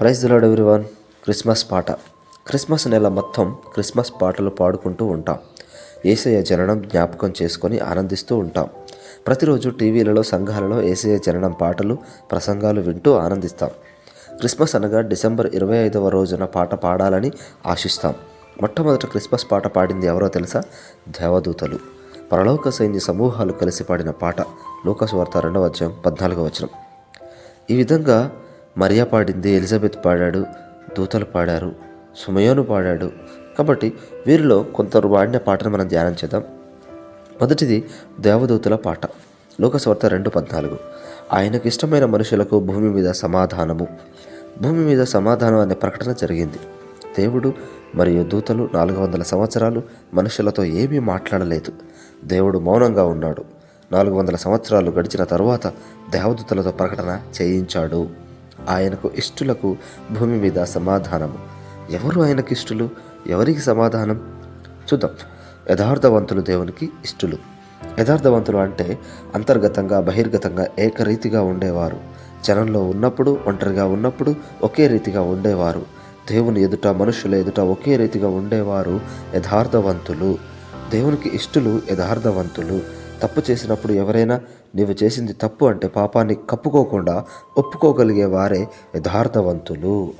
Praise the Lord everyone. Christmas పాట. Christmas నెల మొత్తం క్రిస్మస్ పాటలు పాడుకుంటూ ఉంటాం. ఏసయ్య జననం జ్ఞాపకం చేసుకొని ఆనందిస్తూ ఉంటాం. ప్రతిరోజు టీవీలలో సంఘాలలో ఏసయ్య జననం పాటలు ప్రసంగాలు వింటూ ఆనందిస్తాం. క్రిస్మస్ అనగా డిసెంబర్ ఇరవై ఐదవ రోజున పాట పాడాలని ఆశిస్తాం. మొట్టమొదట క్రిస్మస్ పాట పాడింది ఎవరో తెలుసా? దేవదూతలు. పరలోక సైన్య సమూహాలు కలిసి పాడిన పాట. లూకస్ వార్త రెండవ అధ్యాయం పద్నాలుగవ వచనం. ఈ విధంగా మరియా పాడింది ఎలిజబెత్ పాడాడు దూతలు పాడారు సుమయోను పాడాడు. కాబట్టి వీరిలో కొందరు పాడిన పాటను మనం ధ్యానం చేద్దాం. మొదటిది దేవదూతల పాట లోకస్వార్త రెండు పద్నాలుగు. ఆయనకు ఇష్టమైన మనుషులకు భూమి మీద సమాధానము. భూమి మీద సమాధానం అనే ప్రకటన జరిగింది. దేవుడు మరియు దూతలు నాలుగు వందల సంవత్సరాలు మనుషులతో ఏమీ మాట్లాడలేదు. దేవుడు మౌనంగా ఉన్నాడు. నాలుగు వందల సంవత్సరాలు గడిచిన తరువాత దేవదూతలతో ప్రకటన చేయించాడు. ఆయనకు ఇష్టులకు భూమి మీద సమాధానము. ఎవరు ఆయనకు ఇష్టులు? ఎవరికి సమాధానం? చూద్దాం. యథార్థవంతులు దేవునికి ఇష్టులు. యథార్థవంతులు అంటే అంతర్గతంగా బహిర్గతంగా ఏకరీతిగా ఉండేవారు. జనంలో ఉన్నప్పుడు ఒంటరిగా ఉన్నప్పుడు ఒకే రీతిగా ఉండేవారు. దేవుని ఎదుట మనుషుల ఎదుట ఒకే రీతిగా ఉండేవారు యథార్థవంతులు. దేవునికి ఇష్టులు యథార్థవంతులు. తప్పు చేసినప్పుడు ఎవరైనా నీవు చేసింది తప్పు అంటే పాపాన్ని కప్పుకోకుండా ఒప్పుకోగలిగే వారే యథార్థవంతులు.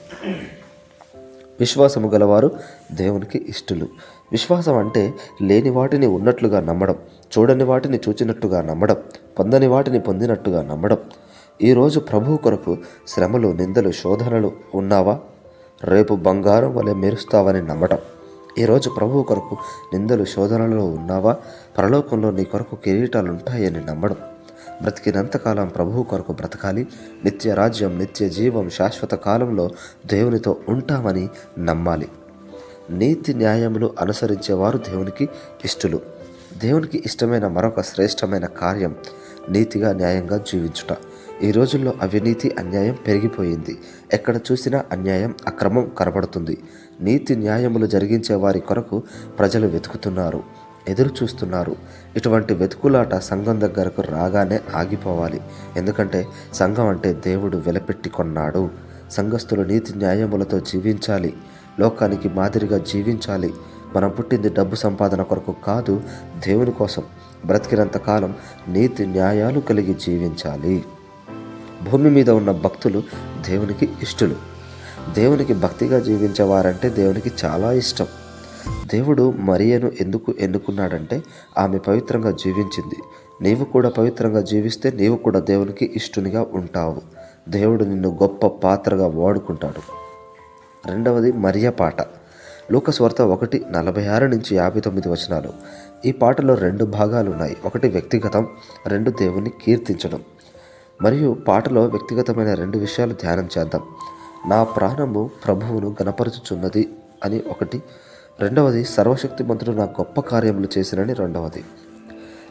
విశ్వాసము గలవారు దేవునికి ఇష్టలు. విశ్వాసం అంటే లేని వాటిని ఉన్నట్లుగా నమ్మడం చూడని వాటిని చూచినట్టుగా నమ్మడం పొందని వాటిని పొందినట్టుగా నమ్మడం. ఈరోజు ప్రభు కొరకు శ్రమలు నిందలు శోధనలు ఉన్నావా? రేపు బంగారం వలె మెరుస్తావని నమ్మటం. ఈరోజు ప్రభువు కొరకు నిందలు శోధనలో ఉన్నావా? పరలోకంలో నీ కొరకు కిరీటాలు ఉంటాయని నమ్మడం బ్రతికినంతకాలం ప్రభువు కొరకు బ్రతకాలి. నిత్య రాజ్యం నిత్య జీవం శాశ్వత కాలంలో దేవునితో ఉంటామని నమ్మాలి. నీతి న్యాయములు అనుసరించేవారు దేవునికి ఇష్టలు. దేవునికి ఇష్టమైన మరొక శ్రేష్టమైన కార్యం నీతిగా న్యాయంగా జీవించుట. ఈ రోజుల్లో అవినీతి అన్యాయం పెరిగిపోయింది. ఎక్కడ చూసినా అన్యాయం అక్రమం కనబడుతుంది. నీతి న్యాయములు జరిగించే వారి కొరకు ప్రజలు వెతుకుతున్నారు ఎదురు చూస్తున్నారు. ఇటువంటి వెతుకులాట సంఘం దగ్గరకు రాగానే ఆగిపోవాలి. ఎందుకంటే సంఘం అంటే దేవుడు వెలపెట్టి కొన్నాడు. సంఘస్థులు నీతి న్యాయములతో జీవించాలి. లోకానికి మాదిరిగా జీవించాలి. మనం పుట్టింది డబ్బు సంపాదన కొరకు కాదు దేవుని కోసం బ్రతికినంత కాలం నీతి న్యాయాలు కలిగి జీవించాలి. భూమి మీద ఉన్న భక్తులు దేవునికి ఇష్టలు. దేవునికి భక్తిగా జీవించేవారంటే దేవునికి చాలా ఇష్టం. దేవుడు మరియను ఎందుకు ఎన్నుకున్నాడంటే ఆమె పవిత్రంగా జీవించింది. నీవు కూడా పవిత్రంగా జీవిస్తే నీవు కూడా దేవునికి ఇష్టునిగా ఉంటావు. దేవుడు నిన్ను గొప్ప పాత్రగా వాడుకుంటాడు. రెండవది మరియ పాట. లోకస్వార్త ఒకటి నలభై ఆరు నుంచి యాభై తొమ్మిది వచనాలు. ఈ పాటలో రెండు భాగాలు ఉన్నాయి ఒకటి వ్యక్తిగతం రెండు దేవుని కీర్తించడం. మరియు పాటలో వ్యక్తిగతమైన రెండు విషయాలు ధ్యానం చేద్దాం. నా ప్రాణము ప్రభువును గణపరుచుచున్నది అని ఒకటి రెండవది సర్వశక్తిమంతుడు నా గొప్ప కార్యములు చేసినని రెండవది.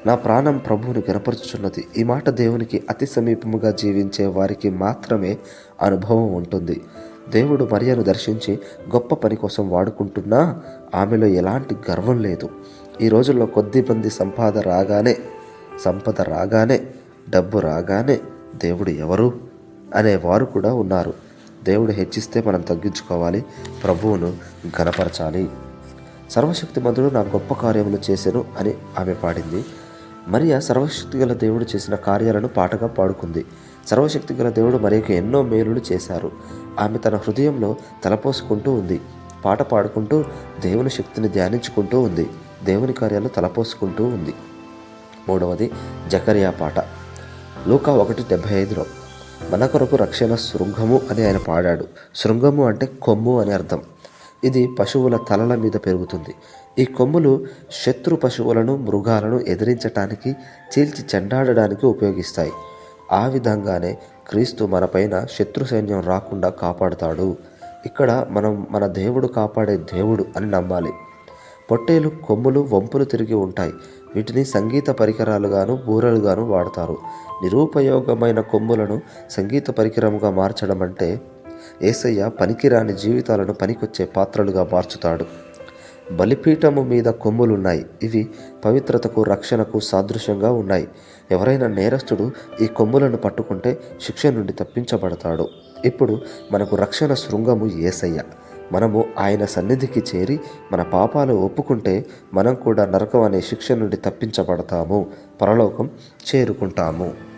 నా ప్రాణం ప్రభువుని గనపరుచుచున్నది ఈ మాట దేవునికి అతి సమీపముగా జీవించే వారికి మాత్రమే అనుభవం ఉంటుంది. దేవుడు మరియను దర్శించి గొప్ప పని కోసం వాడుకుంటున్నా ఆమెలో ఎలాంటి గర్వం లేదు. ఈ రోజుల్లో కొద్ది మంది సంపాద రాగానే సంపద రాగానే డబ్బు రాగానే దేవుడు ఎవరు అనే వారు కూడా ఉన్నారు. దేవుడు హెచ్చిస్తే మనం తగ్గించుకోవాలి. ప్రభువును ఘనపరచాలి. సర్వశక్తిమంతుడు నా గొప్ప కార్యములు చేశాను అని ఆమె పాడింది. మరియ సర్వశక్తి గల దేవుడు చేసిన కార్యాలను పాటగా పాడుకుంది. సర్వశక్తి గల దేవుడు మరియకు ఎన్నో మేలులు చేశారు. ఆమె తన హృదయంలో తలపోసుకుంటూ ఉంది. పాట పాడుకుంటూ దేవుని శక్తిని ధ్యానించుకుంటూ ఉంది. దేవుని కార్యాలు తలపోసుకుంటూ ఉంది. మూడవది జకరియా పాట. లూకా ఒకటి డెబ్భై ఐదులో మన కొరకు రక్షణ శృంగము అని ఆయన పాడాడు. శృంగము అంటే కొమ్ము అని అర్థం. ఇది పశువుల తలల మీద పెరుగుతుంది. ఈ కొమ్ములు శత్రు పశువులను మృగాలను ఎదిరించటానికి చీల్చి చెండాడడానికి ఉపయోగిస్తాయి. ఆ విధంగానే క్రీస్తు మనపైన శత్రు సైన్యం రాకుండా కాపాడుతాడు. ఇక్కడ మనం మన దేవుడు కాపాడే దేవుడు అని నమ్మాలి. పొట్టేలు కొమ్ములు వంపులు తిరిగి ఉంటాయి. వీటిని సంగీత పరికరాలుగాను బూరలుగాను వాడతారు. నిరుపయోగమైన కొమ్ములను సంగీత పరికరముగా మార్చడం అంటే ఏసయ్య పనికిరాని జీవితాలను పనికొచ్చే పాత్రలుగా మార్చుతాడు. బలిపీఠము మీద కొమ్ములున్నాయి. ఇవి పవిత్రతకు రక్షణకు సాదృశ్యంగా ఉన్నాయి. ఎవరైనా నేరస్తుడు ఈ కొమ్ములను పట్టుకుంటే శిక్ష నుండి తప్పించబడతాడు. ఇప్పుడు మనకు రక్షణ శృంగము ఏసయ్య. మనము ఆయన సన్నిధికి చేరి మన పాపాలు ఒప్పుకుంటే మనం కూడా నరకం అనే శిక్ష నుండి తప్పించబడతాము. పరలోకం చేరుకుంటాము.